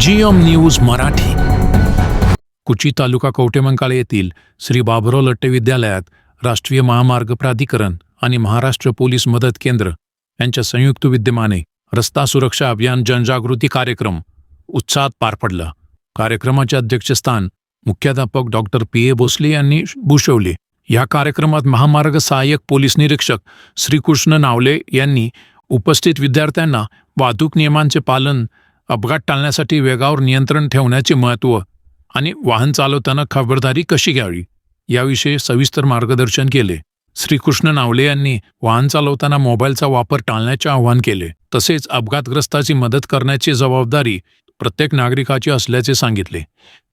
GM news Marathi. कुची तालुका कवटेमंकाळे येथील श्री बाबुराव लट्टे विद्यालयात राष्ट्रीय महामार्ग प्राधिकरण आणि महाराष्ट्र पोलीस मदत केंद्र यांच्या संयुक्त विद्यमाने रस्ता सुरक्षा अभियान जनजागृती कार्यक्रम उत्साहात पार पडला. कार्यक्रमाचे अध्यक्षस्थान मुख्याध्यापक डॉक्टर पी. ए. भोसले यांनी भूषवले. या कार्यक्रमात महामार्ग सहाय्यक पोलीस निरीक्षक श्रीकृष्ण नावले यांनी उपस्थित विद्यार्थ्यांना वाहतूक नियमांचे पालन अपघात टाळण्यासाठी वेगावर नियंत्रण ठेवण्याचे महत्त्व आणि वाहन चालवताना खबरदारी कशी घ्यावी याविषयी सविस्तर मार्गदर्शन केले. श्रीकृष्ण नावले यांनी वाहन चालवताना मोबाईलचा वापर टाळण्याचे आवाहन केले. तसेच अपघातग्रस्ताची मदत करण्याची जबाबदारी प्रत्येक नागरिकाची असल्याचे सांगितले.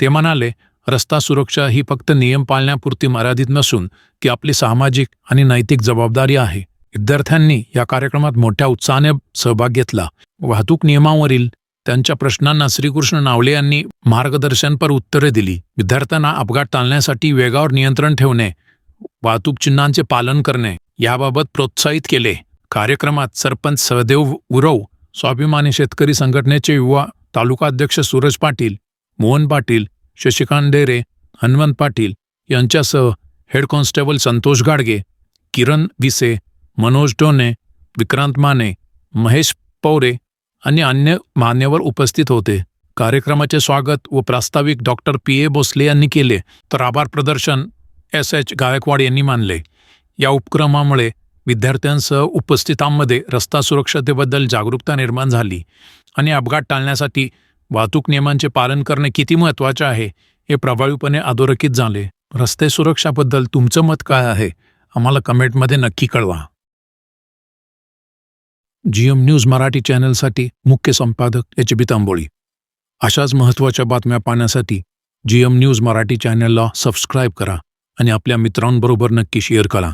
ते म्हणाले रस्ता सुरक्षा ही फक्त नियम पाळण्यापुरती मर्यादित नसून ती आपली सामाजिक आणि नैतिक जबाबदारी आहे. विद्यार्थ्यांनी या कार्यक्रमात मोठ्या उत्साहाने सहभाग घेतला. वाहतूक नियमावरील त्यांच्या प्रश्नांना श्रीकृष्ण नावले यांनी मार्गदर्शनपर उत्तरे दिली. विद्यार्थ्यांना अपघात टाळण्यासाठी वेगावर नियंत्रण ठेवणे वाहतूक चिन्हांचे पालन करणे याबाबत प्रोत्साहित केले. कार्यक्रमात सरपंच सहदेव उरव स्वाभिमानी शेतकरी संघटनेचे युवा तालुका अध्यक्ष सूरज पाटील मोहन पाटील शशिकांत डेरे हनुमंत पाटील यांच्यासह हेड कॉन्स्टेबल संतोष गाडगे किरण विसे मनोज डोने विक्रांत माने महेश पौरे आणि अन्य मान्यवर उपस्थित होते. कार्यक्रमाचे स्वागत व प्रास्ताविक डॉक्टर पी. ए. भोसले यांनी केले तर आभार प्रदर्शन एस. एच. गायकवाड यांनी मानले. या उपक्रमामुळे विद्यार्थ्यांसह उपस्थितांमध्ये रस्ता सुरक्षतेबद्दल जागरूकता निर्माण झाली आणि अपघात टाळण्यासाठी वाहतूक नियमांचे पालन करणे किती महत्त्वाचे आहे हे प्रभावीपणे अधोरेखित झाले. रस्ते सुरक्षाबद्दल तुमचं मत काय आहे? आम्हाला कमेंटमध्ये नक्की कळवा. जीएम न्यूज मराठी चॅनलसाठी मुख्य संपादक एच बी तांबोळी. अशाच महत्त्वाच्या बातम्या पाहण्यासाठी जीएम न्यूज मराठी चॅनलला सबस्क्राईब करा आणि आपल्या मित्रांबरोबर नक्की शेअर करा.